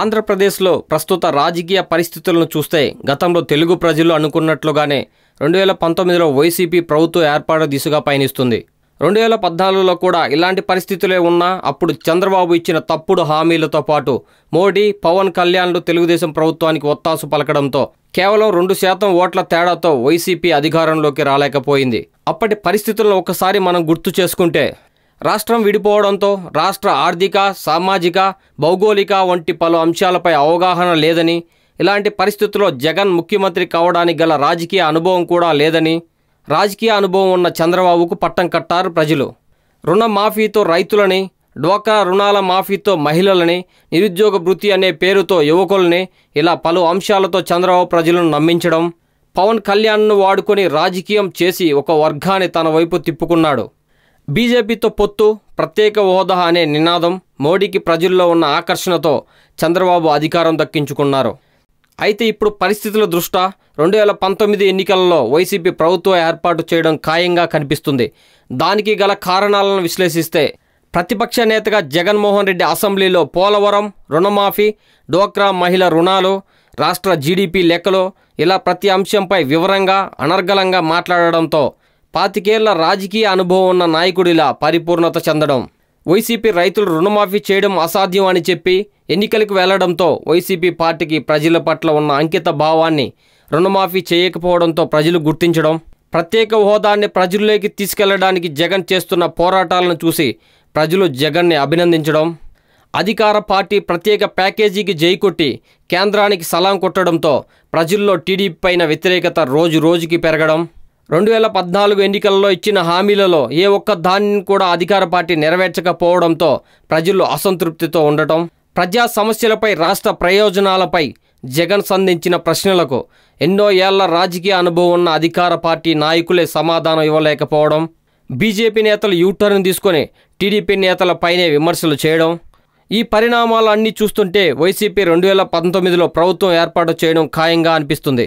ఆంధ్రప్రదేశ్లో ప్రస్తుత రాజకీయ పరిస్థితులను చూస్తే గతంలో తెలుగు ప్రజలు అనుకున్నట్లుగానే రెండు వేల పంతొమ్మిదిలో వైసీపీ ప్రభుత్వ ఏర్పాటు దిశగా పయనిస్తుంది. రెండు వేల పద్నాలుగులో కూడా ఇలాంటి పరిస్థితులే ఉన్నా అప్పుడు చంద్రబాబు ఇచ్చిన తప్పుడు హామీలతో పాటు మోడీ పవన్ కళ్యాణ్లు తెలుగుదేశం ప్రభుత్వానికి ఒత్తాసు పలకడంతో కేవలం రెండు శాతం ఓట్ల తేడాతో వైసీపీ అధికారంలోకి రాలేకపోయింది. అప్పటి పరిస్థితులను ఒకసారి మనం గుర్తు చేసుకుంటే రాష్ట్రం విడిపోవడంతో రాష్ట్ర ఆర్థిక సామాజిక భౌగోళిక వంటి పలు అంశాలపై అవగాహన లేదని ఇలాంటి పరిస్థితుల్లో జగన్ ముఖ్యమంత్రి కావడానికి గల రాజకీయ అనుభవం కూడా లేదని రాజకీయ అనుభవం ఉన్న చంద్రబాబుకు పట్టం కట్టారు ప్రజలు. రుణమాఫీతో రైతులని డ్వాక్రా రుణాల మాఫీతో మహిళలని నిరుద్యోగ వృత్తి అనే పేరుతో యువకుల్ని ఇలా పలు అంశాలతో చంద్రబాబు ప్రజలను నమ్మించడం పవన్ కళ్యాణ్ను వాడుకొని రాజకీయం చేసి ఒక వర్గాన్ని తన వైపు తిప్పుకున్నాడు. బీజేపీతో పొత్తు ప్రత్యేక హోదా అనే నినాదం మోడీకి ప్రజల్లో ఉన్న ఆకర్షణతో చంద్రబాబు అధికారం దక్కించుకున్నారు. అయితే ఇప్పుడు పరిస్థితుల దృష్ట్యా రెండు వేల పంతొమ్మిది ఎన్నికలలో వైసీపీ ప్రభుత్వం ఏర్పాటు చేయడం ఖాయంగా కనిపిస్తుంది. దానికి గల కారణాలను విశ్లేషిస్తే ప్రతిపక్ష నేతగా జగన్మోహన్ రెడ్డి అసెంబ్లీలో పోలవరం రుణమాఫీ డోక్రా మహిళ రుణాలు రాష్ట్ర జీడిపి లెక్కలు ఇలా ప్రతి అంశంపై వివరంగా అనర్గళంగా మాట్లాడడంతో పాతికేళ్ళ రాజకీయ అనుభవం ఉన్న నాయకుడిలా పరిపూర్ణత చెందడం. వైసీపీ రైతులు రుణమాఫీ చేయడం అసాధ్యం అని చెప్పి ఎన్నికలకు వెళ్ళడంతో వైసీపీ పార్టీకి ప్రజల పట్ల ఉన్న అంకిత భావాన్ని రుణమాఫీ చేయకపోవడంతో ప్రజలు గుర్తించడం ప్రత్యేక హోదాన్ని ప్రజల్లోకి తీసుకెళ్ళడానికి జగన్ చేస్తున్న పోరాటాలను చూసి ప్రజలు జగన్ని అభినందించడం అధికార పార్టీ ప్రత్యేక ప్యాకేజీకి జైకొట్టి కేంద్రానికి సలాం కొట్టడంతో ప్రజల్లో టీడీపీ పైన వ్యతిరేకత రోజు రోజుకి పెరగడం రెండు వేల పద్నాలుగు ఎన్నికల్లో ఇచ్చిన హామీలలో ఏ ఒక్క దానిని కూడా అధికార పార్టీ నెరవేర్చకపోవడంతో ప్రజలు అసంతృప్తితో ఉండటం ప్రజా సమస్యలపై రాష్ట్ర ప్రయోజనాలపై జగన్ సంధించిన ప్రశ్నలకు ఎన్నో ఏళ్ళ రాజకీయ అనుభవం ఉన్న అధికార పార్టీ నాయకులే సమాధానం ఇవ్వలేకపోవడం బీజేపీ నేతలు యూటర్న్ తీసుకొని టీడీపీ నేతలపైనే విమర్శలు చేయడం ఈ పరిణామాలన్నీ చూస్తుంటే వైసీపీ రెండు వేల పంతొమ్మిదిలో ప్రభుత్వం ఏర్పాటు చేయడం ఖాయంగా అనిపిస్తుంది.